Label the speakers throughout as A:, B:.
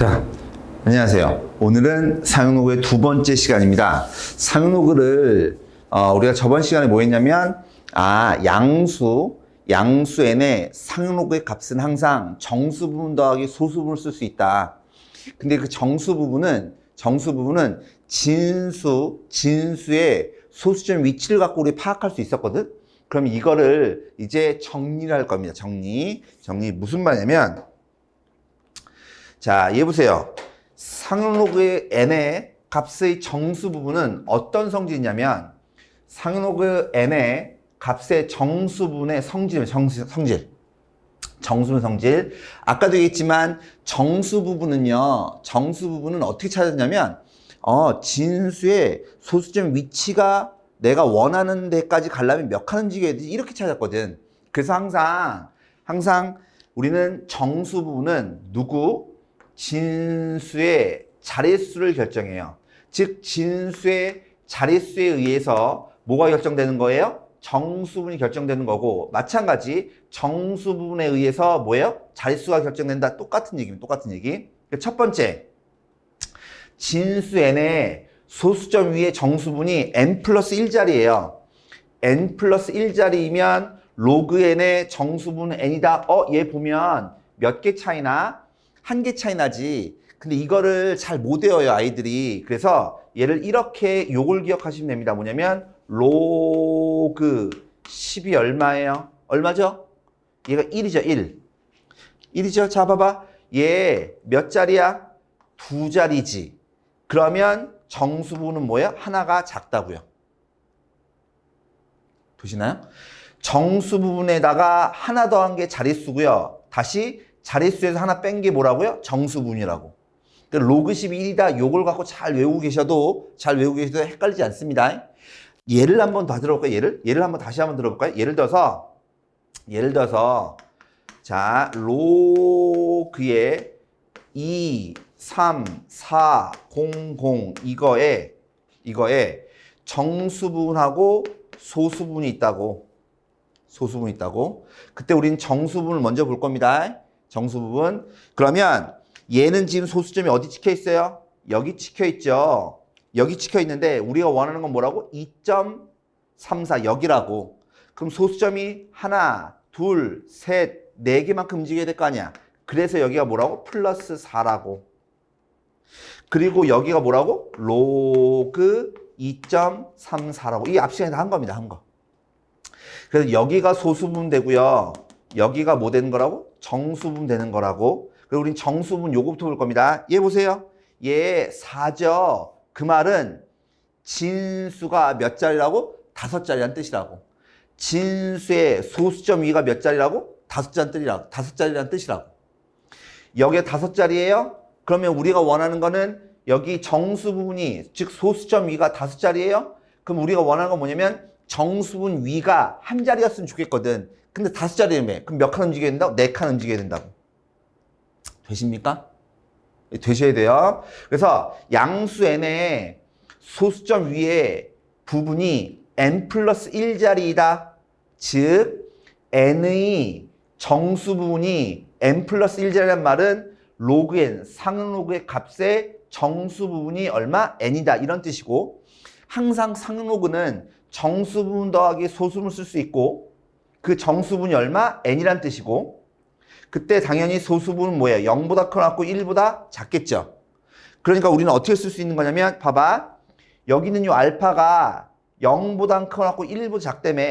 A: 자, 안녕하세요. 오늘은 상용로그의 두 번째 시간입니다. 상용로그를 어, 우리가 저번 시간에 뭐 했냐면 아 양수 양수 n의 상용로그의 값은 항상 정수 부분 더하기 소수 부분을 쓸 수 있다. 근데 그 정수 부분은 정수 부분은 진수 진수의 소수점 위치를 갖고 우리 파악할 수 있었거든. 그럼 이거를 이제 정리를 할 겁니다. 정리 정리 무슨 말이냐면 자, 얘 보세요. 상용로그의 n의 값의 정수 부분은 어떤 성질이냐면 상용로그 n의 값의 정수 부분의 성질, 정수, 성질. 정수분 성질. 아까도 얘기했지만 정수 부분은요. 정수 부분은 어떻게 찾았냐면 어, 진수의 소수점 위치가 내가 원하는 데까지 가려면 몇 칸 움직여야 되지? 이렇게 찾았거든. 그래서 항상 항상 우리는 정수 부분은 누구? 진수의 자릿수를 결정해요. 즉 진수의 자릿수에 의해서 뭐가 결정되는 거예요? 정수분이 결정되는 거고 마찬가지 정수분에 의해서 뭐예요? 자릿수가 결정된다. 똑같은 얘기입니다. 똑같은 얘기. 첫 번째 진수 n의 소수점 위에 정수분이 n 플러스 1자리예요. n 플러스 1자리이면 로그 n의 정수분 n이다. 어, 얘 보면 몇 개 차이나? 한개 차이 나지. 근데 이거를 잘 못 외워요, 아이들이. 그래서 얘를 이렇게 요걸 기억하시면 됩니다. 뭐냐면 로그 10이 얼마예요? 얼마죠? 얘가 1이죠, 1. 1이죠? 자, 봐봐. 얘 몇 자리야? 두 자리지. 그러면 정수분은 뭐예요? 하나가 작다고요. 보시나요? 정수 부분에다가 하나 더한 게 자릿수고요. 다시 자릿수에서 하나 뺀 게 뭐라고요? 정수분이라고. 그러니까 로그 11이다. 요걸 갖고 잘 외우고 계셔도 잘 외우고 계셔도 헷갈리지 않습니다. 예를 한번 더 들어볼까요? 예를? 예를 한번 다시 한번 들어볼까요? 예를 들어서 예를 들어서 자 로그의 2, 3, 4, 0, 0 이거에 이거에 정수분하고 소수분이 있다고 소수분이 있다고 그때 우리는 정수분을 먼저 볼 겁니다. 정수 부분. 그러면 얘는 지금 소수점이 어디 찍혀 있어요? 여기 찍혀 있죠. 여기 찍혀 있는데 우리가 원하는 건 뭐라고? 2.34 여기라고. 그럼 소수점이 하나, 둘, 셋, 네 개만큼 움직여야 될 거 아니야. 그래서 여기가 뭐라고? 플러스 4라고. 그리고 여기가 뭐라고? 로그 2.34라고. 이 앞 시간에 다 한 겁니다. 한 거. 그래서 여기가 소수분 되고요. 여기가 뭐 되는 거라고? 정수분 되는 거라고. 그리고 우린 정수분 요거부터 볼 겁니다. 얘 보세요. 얘 4죠. 그 말은 진수가 몇 자리라고? 다섯 자리란 뜻이라고. 진수의 소수점 위가 몇 자리라고? 다섯 자리 뜻이라고. 다섯 자리란 뜻이라고. 여기에 다섯 자리예요? 그러면 우리가 원하는 거는 여기 정수 부분이 즉 소수점 위가 다섯 자리예요? 그럼 우리가 원하는 건 뭐냐면 정수분 위가 한 자리였으면 좋겠거든. 근데 다섯 자리라며. 그럼 몇 칸 움직여야 된다고? 네 칸 움직여야 된다고. 되십니까? 되셔야 돼요. 그래서 양수 n의 소수점 위에 부분이 n 플러스 1 자리이다. 즉 n의 정수 부분이 n 플러스 1 자리란 말은 로그 n, 상로그의 값의 정수 부분이 얼마? n이다. 이런 뜻이고 항상 상로그는 정수 부분 더하기 소수분을 쓸수 있고 그 정수분이 얼마? n이란 뜻이고 그때 당연히 소수분은 뭐예요? 0보다 커갖고 1보다 작겠죠. 그러니까 우리는 어떻게 쓸 수 있는 거냐면 봐봐. 여기는 요 알파가 0보다 커갖고 1보다 작다며.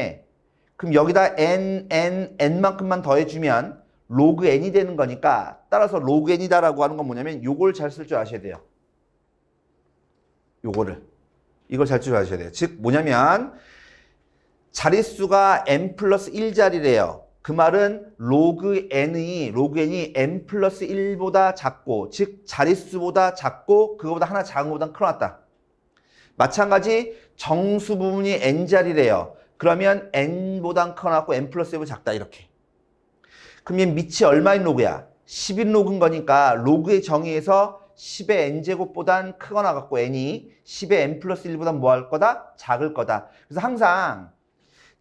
A: 그럼 여기다 n, n, n만큼만 더해주면 로그 n이 되는 거니까 따라서 로그 n이다라고 하는 건 뭐냐면 요걸 잘 쓸 줄 아셔야 돼요. 요거를. 이걸 잘줄 아셔야 돼요. 즉 뭐냐면 자릿수가 n 플러스 1자리래요. 그 말은 로그 n이 로그 n이 n 플러스 1보다 작고 즉 자릿수보다 작고 그거보다 하나 작은 것보다 커놨다. 마찬가지 정수 부분이 n자리래요. 그러면 n보다 커놨고 n 플러스 1보다 작다 이렇게. 얘 밑이 얼마인 로그야? 10인 로그인 거니까 로그의 정의에서 10의 n제곱보단 크거나 같고 n이 10의 n 플러스 1보다 뭐할 거다? 작을 거다. 그래서 항상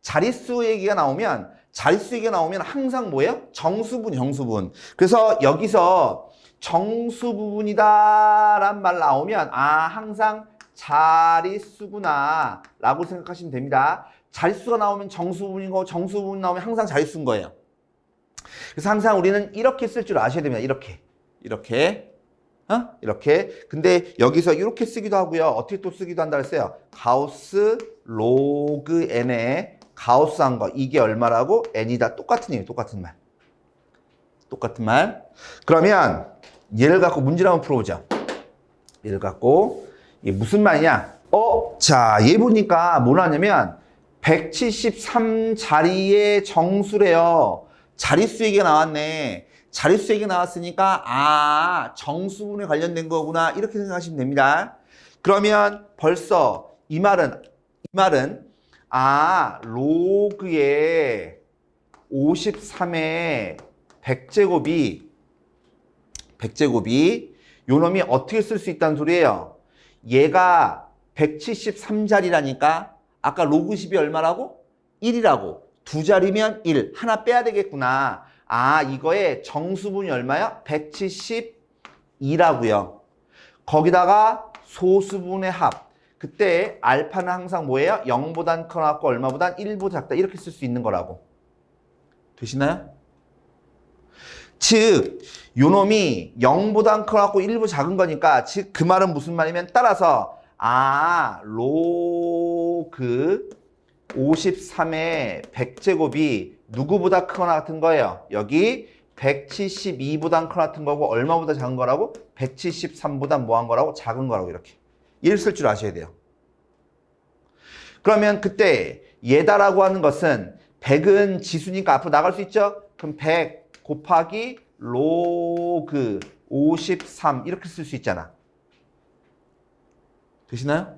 A: 자릿수 얘기가 나오면 자릿수에게 나오면 항상 뭐예요? 정수분, 정수분. 그래서 여기서 정수 부분이다란 말 나오면 아 항상 자릿수구나 라고 생각하시면 됩니다. 자릿수가 나오면 정수 부분인 거 정수 부분 나오면 항상 자릿수인 거예요. 그래서 항상 우리는 이렇게 쓸 줄 아셔야 됩니다. 이렇게 이렇게 어? 이렇게 근데 여기서 이렇게 쓰기도 하고요. 어떻게 또 쓰기도 한다 그랬어요. 가우스 로그 n에 가우스 한 거 이게 얼마라고 n이다 똑같은 얘기 똑같은 말 똑같은 말 그러면 얘를 갖고 문제를 한번 풀어보자. 얘를 갖고 이게 무슨 말이냐? 어, 자, 얘 보니까 뭐 나냐면 173 자리의 정수래요. 자릿수 얘기가 나왔네. 자릿수 얘기가 나왔으니까 아, 정수분에 관련된 거구나. 이렇게 생각하시면 됩니다. 그러면 벌써 이 말은 이 말은 아, 로그의 53의 100제곱이 100제곱이 요 놈이 어떻게 쓸 수 있다는 소리예요. 얘가 173자리라니까 아까 로그 10이 얼마라고? 1이라고. 두 자리면 1. 하나 빼야 되겠구나. 아, 이거의 정수분이 얼마야? 172라고요. 거기다가 소수분의 합. 그때 알파는 항상 뭐예요? 0보단 커갖고 얼마보단 1보다 작다. 이렇게 쓸 수 있는 거라고. 되시나요? 즉, 요 놈이 0보단 커갖고 1보 작은 거니까, 즉, 그 말은 무슨 말이면 따라서, 아, 로그 53의 100제곱이 누구보다 크거나 같은 거예요. 여기 172보단 크거나 같은 거고, 얼마보다 작은 거라고? 173보다 뭐한 거라고? 작은 거라고, 이렇게. 이를 쓸 줄 아셔야 돼요. 그러면 그때 예다라고 하는 것은 100은 지수니까 앞으로 나갈 수 있죠? 그럼 100 곱하기 로그 53 이렇게 쓸 수 있잖아. 되시나요?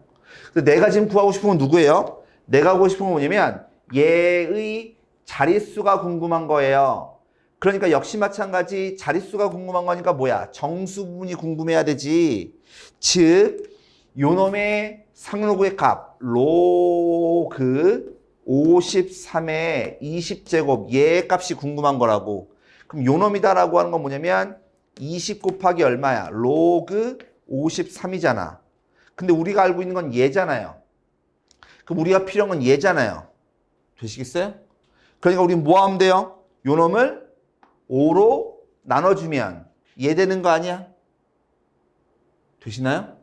A: 내가 지금 구하고 싶은 건 누구예요? 내가 구하고 싶은 건 뭐냐면 얘의 자릿수가 궁금한 거예요. 그러니까 역시 마찬가지 자릿수가 궁금한 거니까 뭐야? 정수 부분이 궁금해야 되지. 즉, 요놈의 상로구의 값, 로그 53의 20제곱, 얘 값이 궁금한 거라고. 그럼 요놈이다라고 하는 건 뭐냐면 20 곱하기 얼마야? 로그 53이잖아. 근데 우리가 알고 있는 건 얘잖아요. 그럼 우리가 필요한 건 얘잖아요. 되시겠어요? 그러니까 우리 뭐 하면 돼요? 요 놈을 5로 나눠주면 얘 되는 거 아니야? 되시나요?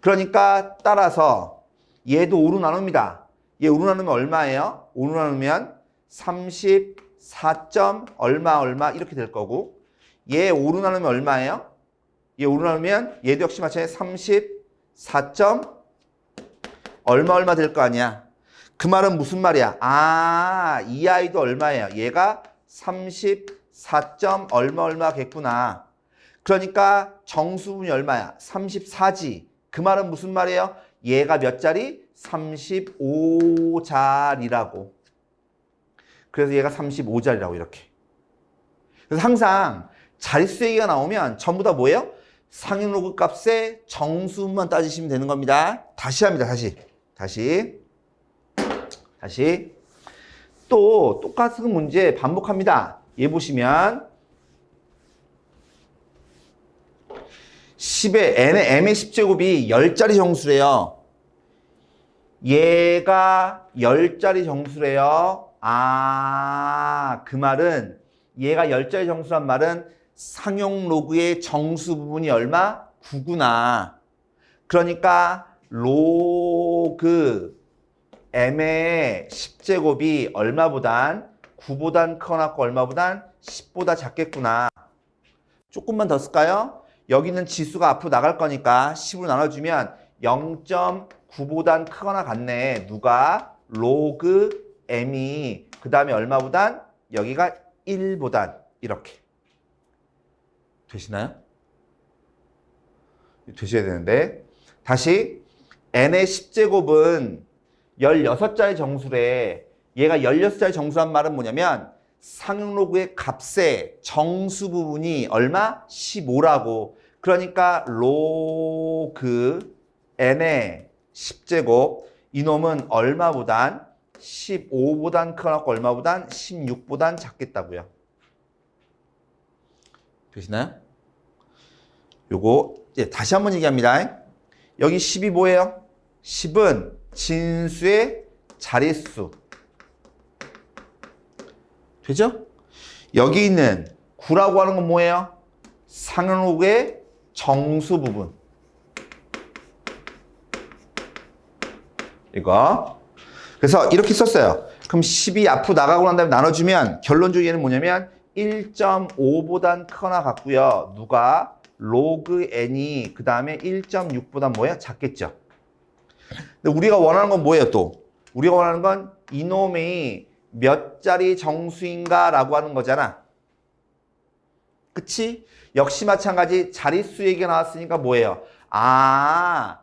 A: 그러니까 따라서 얘도 5로 나눕니다. 얘 5로 나누면 얼마예요? 5로 나누면 34점 얼마 얼마 이렇게 될 거고 얘 5로 나누면 얼마예요? 얘 5로 나누면 얘도 역시 마찬가지 34점 얼마 얼마 될 거 아니야. 그 말은 무슨 말이야? 아, 이 아이도 얼마예요? 얘가 34점 얼마 얼마겠구나. 그러니까 정수분이 얼마야? 34지. 그 말은 무슨 말이에요? 얘가 몇 자리? 35자리라고. 그래서 얘가 35자리라고 이렇게. 그래서 항상 자릿수 얘기가 나오면 전부 다 뭐예요? 상인 로그 값의 정수만 따지시면 되는 겁니다. 다시 합니다. 다시. 다시. 다시. 또 똑같은 문제 반복합니다. 얘 보시면 10의 n의 m의 10제곱이 10자리 정수래요. 얘가 10자리 정수래요. 아, 그 말은 얘가 10자리 정수란 말은 상용 로그의 정수 부분이 얼마? 9구나. 그러니까 로그 m의 10제곱이 얼마보단 9보단 커나 얼마보단 10보다 작겠구나. 조금만 더 쓸까요? 여기는 지수가 앞으로 나갈 거니까 10으로 나눠주면 0.9보단 크거나 같네. 누가? 로그 m이 그 다음에 얼마보단? 여기가 1보단 이렇게. 되시나요? 되셔야 되는데 다시 n의 10제곱은 16자리 정수래. 얘가 16자리 정수란 말은 뭐냐면 상용로그의 값의 정수 부분이 얼마? 15라고. 그러니까 로그 n의 10제곱 이놈은 얼마보단 15보단 크거나 얼마보단 16보단 작겠다고요. 되시나요? 요거 이제 다시 한번 얘기합니다. 여기 10이 뭐예요? 10은 진수의 자릿수. 되죠? 여기 있는 9라고 하는 건 뭐예요? 상현옥의 정수 부분. 이거. 그래서 이렇게 썼어요. 그럼 10이 앞으로 나가고 난 다음에 나눠주면 결론적으로 얘는 뭐냐면 1.5보단 크거나 같고요. 누가? 로그 n이 그 다음에 1.6보다 뭐야? 작겠죠. 근데 우리가 원하는 건 뭐예요 또? 우리가 원하는 건 이놈이 몇 자리 정수인가 라고 하는 거잖아. 그치? 역시 마찬가지 자릿수 얘기가 나왔으니까 뭐예요? 아,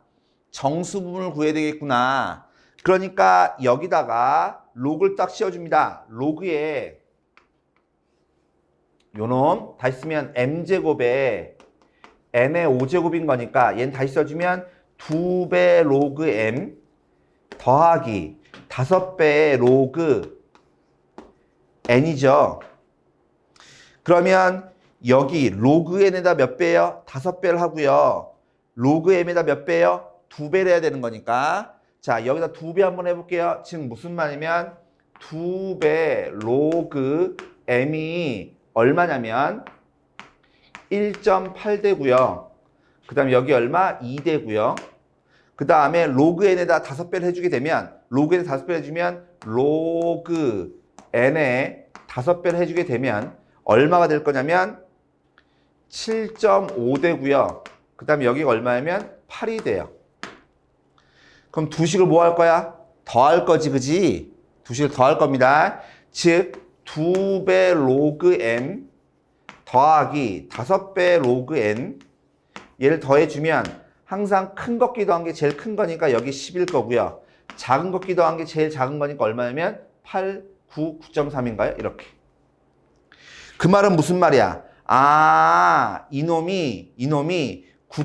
A: 정수 부분을 구해야 되겠구나. 그러니까 여기다가 로그를 딱 씌워줍니다. 로그에 요놈 다시 쓰면 m제곱에 m의 5제곱인 거니까 얘는 다시 써주면 2배 로그 m 더하기 5배 로그 n이죠. 그러면 여기 로그 n에다 몇 배요? 5배를 하고요. 로그 m에다 몇 배요? 2배를 해야 되는 거니까 자 여기다 2배 한번 해볼게요. 지금 무슨 말이면 2배 로그 m이 얼마냐면 1.8대고요. 그 다음에 여기 얼마? 2대고요. 그 다음에 로그 n에다 5배를 해주게 되면 로그 n에 5배를 해주면 로그 n에 5배를 해주게 되면 얼마가 될 거냐면 7.5대고요. 그 다음에 여기가 얼마냐면 8이 돼요. 그럼 두식을 뭐 할 거야? 더 할 거지, 그지? 두식을 더 할 겁니다. 즉, 2배 로그 m 더하기 5배 로그 n 얘를 더해주면 항상 큰 것 기도한 게 제일 큰 거니까 여기 10일 거고요. 작은 것 기도한 게 제일 작은 거니까 얼마냐면 8, 9, 9.3인가요? 이렇게. 그 말은 무슨 말이야? 아, 이놈이, 이놈이 9.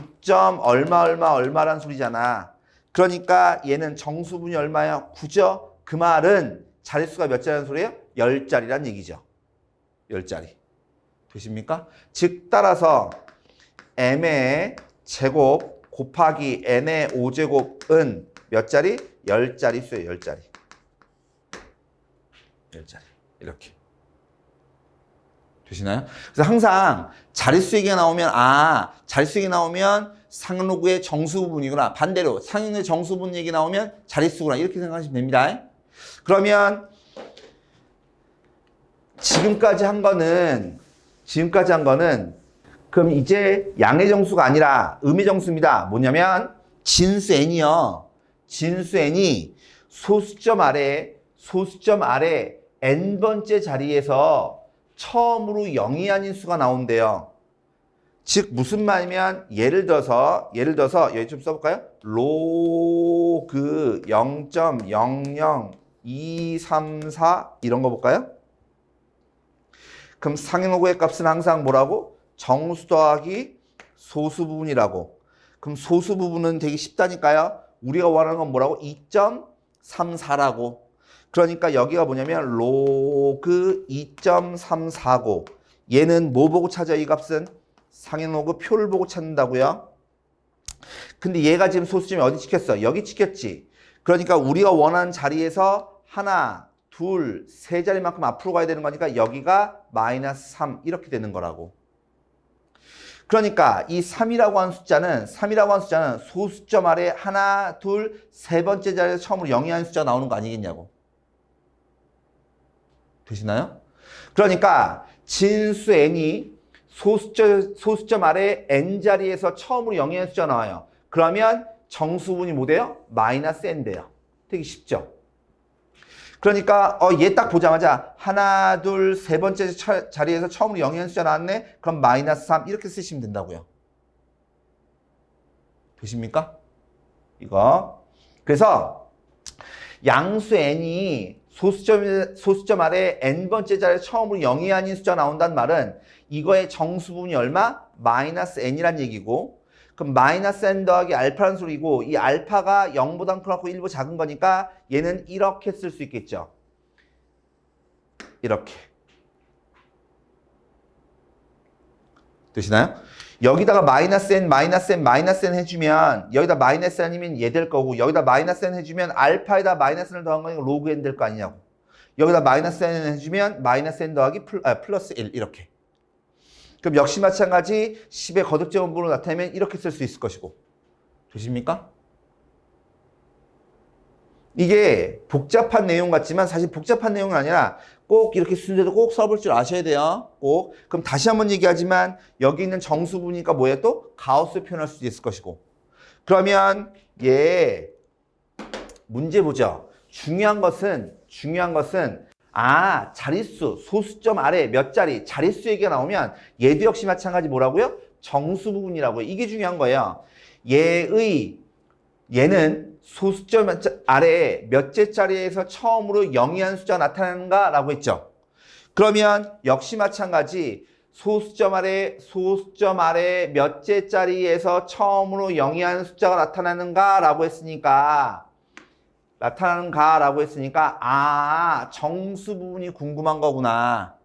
A: 얼마, 얼마, 얼마란 소리잖아. 그러니까 얘는 정수분이 얼마야? 9죠? 그 말은 자릿수가 몇 자리라는 소리예요? 10자리란 얘기죠. 10자리. 되십니까? 즉, 따라서 m의 제곱 곱하기 n의 5제곱은 몇 자리? 10자리 수예요. 10자리. 10자리. 이렇게. 되시나요? 그래서 항상 자릿수 얘기가 나오면 아 자릿수 얘기 나오면 상록의 정수 부분이구나 반대로 상인의 정수 부분 얘기 나오면 자릿수구나 이렇게 생각하시면 됩니다 그러면 지금까지 한 거는 지금까지 한 거는 그럼 이제 양의 정수가 아니라 음의 정수입니다 뭐냐면 진수 n이요 진수 n이 소수점 아래 소수점 아래 n번째 자리에서 처음으로 0이 아닌 수가 나온대요. 즉 무슨 말이면 예를 들어서 예를 들어서 여기 좀 써볼까요? 로그 0.00234 이런 거 볼까요? 그럼 상행호구의 값은 항상 뭐라고? 정수 더하기 소수 부분이라고. 그럼 소수 부분은 되게 쉽다니까요. 우리가 원하는 건 뭐라고? 2.34라고. 그러니까 여기가 뭐냐면 로그 2.349 얘는 뭐 보고 찾아 이 값은 상행로그 표를 보고 찾는다고요 근데 얘가 지금 소수점이 어디 찍혔어 여기 찍혔지 그러니까 우리가 원하는 자리에서 하나 둘 세 자리만큼 앞으로 가야 되는 거니까 여기가 마이너스 3 이렇게 되는 거라고 그러니까 이 3이라고 하는 숫자는 3이라고 하는 숫자는 소수점 아래 하나 둘 세 번째 자리에서 처음으로 0이 하는 숫자가 나오는 거 아니겠냐고 되시나요? 그러니까 진수 n이 소수점, 소수점 아래 n 자리에서 처음으로 0의 숫자 나와요. 그러면 정수분이 뭐 돼요? 마이너스 n 돼요. 되게 쉽죠? 그러니까 어, 얘 딱 보자마자 하나, 둘, 세 번째 처, 자리에서 처음으로 0의 숫자 나왔네? 그럼 마이너스 3 이렇게 쓰시면 된다고요. 되십니까? 이거. 그래서 양수 n이 소수점, 소수점 아래 n번째 자리에 처음으로 0이 아닌 숫자 나온다는 말은 이거의 정수분이 얼마? 마이너스 n이란 얘기고 그럼 마이너스 n 더하기 알파라는 소리고 이 알파가 0보다 크고 1보다 작은 거니까 얘는 이렇게 쓸 수 있겠죠. 이렇게. 되시나요? 여기다가 마이너스 n, 마이너스 n, 마이너스 n 해주면 여기다 마이너스 n이면 얘 될 거고 여기다 마이너스 n 해주면 알파에다 마이너스 n을 더한 거니까 로그 n 될 거 아니냐고. 여기다 마이너스 n 해주면 마이너스 n 더하기 플, 아, 플러스 1 이렇게. 그럼 역시 마찬가지 10의 거듭제곱으로 나타내면 이렇게 쓸 수 있을 것이고. 되십니까? 이게 복잡한 내용 같지만 사실 복잡한 내용은 아니라 꼭 이렇게 순서도 꼭 써볼 줄 아셔야 돼요. 꼭. 그럼 다시 한번 얘기하지만 여기 있는 정수부니까 뭐예요? 또 가우스 표현할 수 있을 것이고. 그러면 얘 문제 보죠. 중요한 것은 중요한 것은 아 자릿수 소수점 아래 몇 자리 자릿수 얘기가 나오면 얘도 역시 마찬가지 뭐라고요? 정수 부분이라고요. 이게 중요한 거예요. 얘의 얘는 소수점 아래 몇째 자리에서 처음으로 영이한 숫자가 나타나는가 라고 했죠. 그러면 역시 마찬가지 소수점 아래 소수점 아래 몇째 자리에서 처음으로 영이한 숫자가 나타나는가 라고 했으니까 나타나는가라고 했으니까 아 정수 부분이 궁금한 거구나.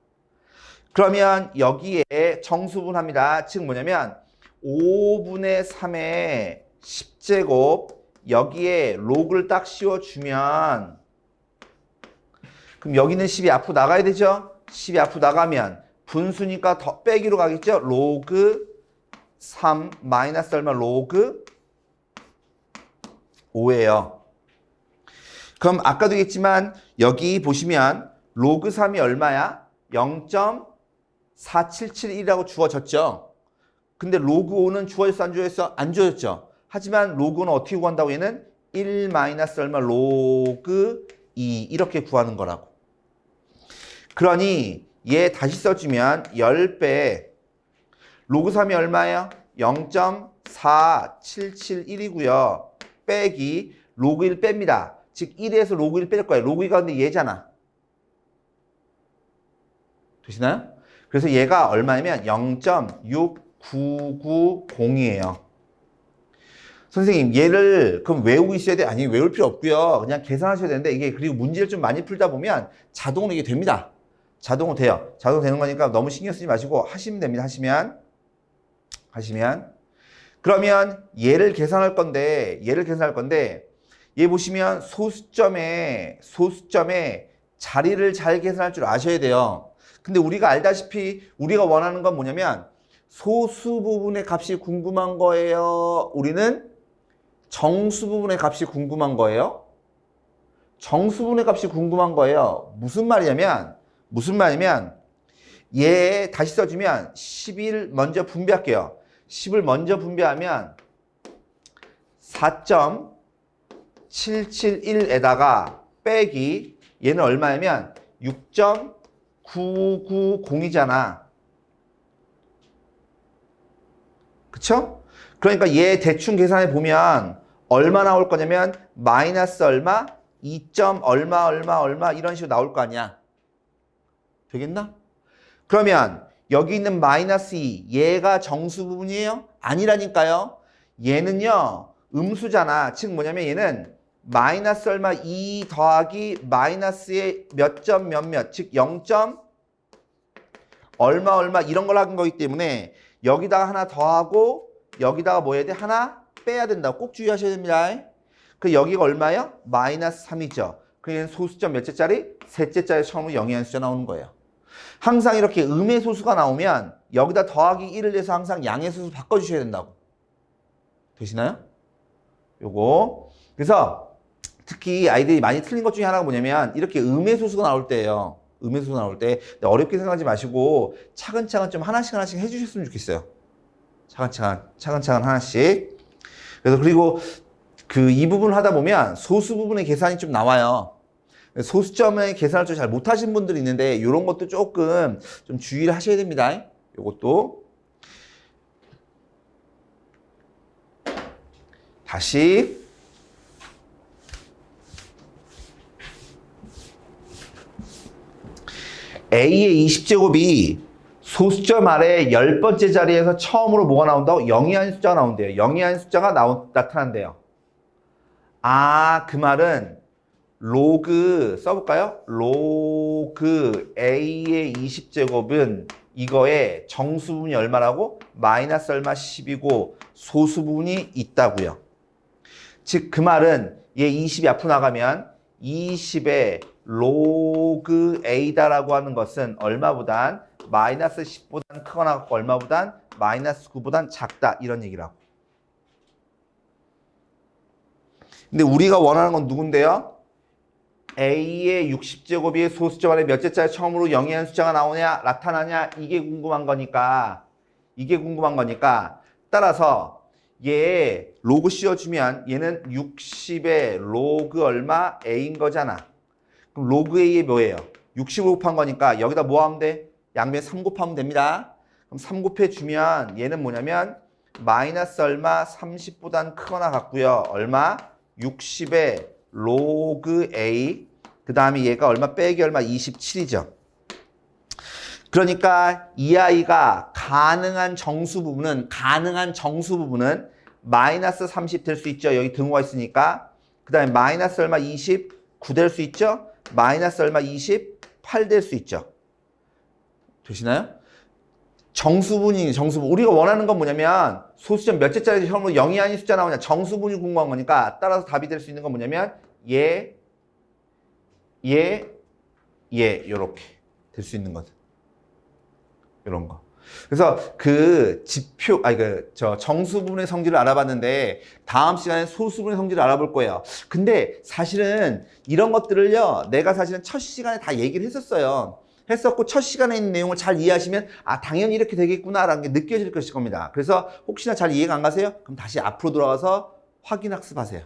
A: 그러면 여기에 정수분 합니다. 즉 뭐냐면 5분의 3의 10제곱 여기에 로그를 딱 씌워주면 그럼 여기는 10이 앞으로 나가야 되죠? 10이 앞으로 나가면 분수니까 더 빼기로 가겠죠? 로그 3 마이너스 얼마 로그 5예요. 그럼 아까도 얘기했지만 여기 보시면 로그 3이 얼마야? 0.4771이라고 주어졌죠? 근데 로그 5는 주어졌어 안 주어졌어? 안 주어졌죠? 하지만 로그는 어떻게 구한다고 얘는 1 마이너스 얼마 로그 2 이렇게 구하는 거라고. 그러니 얘 다시 써주면 10배 로그 3이 얼마예요? 0.4771이고요. 빼기 로그 1 뺍니다. 즉 1에서 로그 1뺄 거예요. 로그 2가 근데 얘잖아. 되시나요? 그래서 얘가 얼마냐면 0.6990이에요. 선생님 얘를 그럼 외우고 있어야 돼? 아니 외울 필요 없고요. 그냥 계산하셔야 되는데 이게 그리고 문제를 좀 많이 풀다 보면 자동으로 이게 됩니다. 자동으로 돼요. 자동 되는 거니까 너무 신경 쓰지 마시고 하시면 됩니다. 하시면 하시면 그러면 얘를 계산할 건데 얘를 계산할 건데 얘 보시면 소수점에 소수점에 자리를 잘 계산할 줄 아셔야 돼요. 근데 우리가 알다시피 우리가 원하는 건 뭐냐면 소수 부분의 값이 궁금한 거예요. 우리는 정수 부분의 값이 궁금한 거예요. 정수 부분의 값이 궁금한 거예요. 무슨 말이냐면 무슨 말이냐면 얘 다시 써주면 10을 먼저 분배할게요. 10을 먼저 분배하면 4.771에다가 빼기 얘는 얼마냐면 6.990이잖아. 그쵸? 그러니까 얘 대충 계산해 보면 얼마 나올 거냐면 마이너스 얼마, 2점 얼마 얼마 얼마 이런 식으로 나올 거 아니야. 되겠나? 그러면 여기 있는 마이너스 2 얘가 정수 부분이에요? 아니라니까요. 얘는요 음수잖아. 즉 뭐냐면 얘는 마이너스 얼마 2 더하기 마이너스의 몇 점 몇몇 즉 0점 얼마 얼마 이런 걸 하는 거기 때문에 여기다가 하나 더하고 여기다가 뭐 해야 돼? 하나 빼야 된다. 꼭 주의하셔야 됩니다. 그 여기가 얼마예요? 마이너스 3이죠. 그러면 소수점 몇째 짜리? 셋째 짜리 처음으로 영이한 숫자 나오는 거예요. 항상 이렇게 음의 소수가 나오면 여기다 더하기 1을 해서 항상 양의 소수 바꿔주셔야 된다고. 되시나요? 요거. 그래서 특히 아이들이 많이 틀린 것 중에 하나가 뭐냐면 이렇게 음의 소수가 나올 때예요. 음의 소수가 나올 때 어렵게 생각하지 마시고 차근차근 좀 하나씩 하나씩 해주셨으면 좋겠어요. 차근차근 차근차근 하나씩. 그래서 그리고 그 이 부분을 하다 보면 소수 부분의 계산이 좀 나와요. 소수점의 계산을 좀 잘 못하신 분들이 있는데 이런 것도 조금 좀 주의를 하셔야 됩니다. 이것도 다시 A의 20제곱이 소수점 아래 열 번째 자리에서 처음으로 뭐가 나온다고? 영이한 숫자가 나온대요. 영이한 숫자가 나오, 나타난대요. 아, 그 말은 로그 써볼까요? 로그 a의 20제곱은 이거에 정수분이 얼마라고? 마이너스 얼마 10이고 소수분이 있다고요. 즉 그 말은 얘 20이 앞으로 나가면 20의 로그 a다라고 하는 것은 얼마보단 마이너스 10보단 크거나 얼마보단 마이너스 9보단 작다 이런 얘기라고. 근데 우리가 원하는 건 누군데요? a의 60제곱이 소수점 안에 몇째 자리 처음으로 영이한 숫자가 나오냐 나타나냐 이게 궁금한 거니까 이게 궁금한 거니까 따라서 얘 로그 씌워주면 얘는 60의 로그 얼마 a인 거잖아. 그럼 로그 a의 뭐예요? 60을 곱한 거니까 여기다 뭐 하면 돼? 양변 3 곱하면 됩니다. 그럼 3 곱해주면 얘는 뭐냐면 마이너스 얼마 30보단 크거나 같고요. 얼마? 60의 로그 a 그 다음에 얘가 얼마 빼기 얼마 27이죠. 그러니까 이 아이가 가능한 정수 부분은 가능한 정수 부분은 마이너스 30 될 수 있죠. 여기 등호가 있으니까. 그 다음에 마이너스 얼마 29 될 수 있죠. 마이너스 얼마 28 될 수 있죠. 되시나요? 정수분이 정수분. 우리가 원하는 건 뭐냐면 소수점 몇째 자리 처음으로 0이 아닌 숫자 나오냐 정수분이 궁금한 거니까 따라서 답이 될 수 있는 건 뭐냐면 얘, 얘, 얘 요렇게 될 수 있는 거죠. 이런 거. 그래서 그 지표, 아니 그 저 정수분의 성질을 알아봤는데 다음 시간에 소수분의 성질을 알아볼 거예요. 근데 사실은 이런 것들을요, 내가 사실은 첫 시간에 다 얘기를 했었어요. 했었고 첫 시간에 있는 내용을 잘 이해하시면 아 당연히 이렇게 되겠구나라는 게 느껴질 것일 겁니다. 그래서 혹시나 잘 이해가 안 가세요? 그럼 다시 앞으로 돌아와서 확인 학습하세요.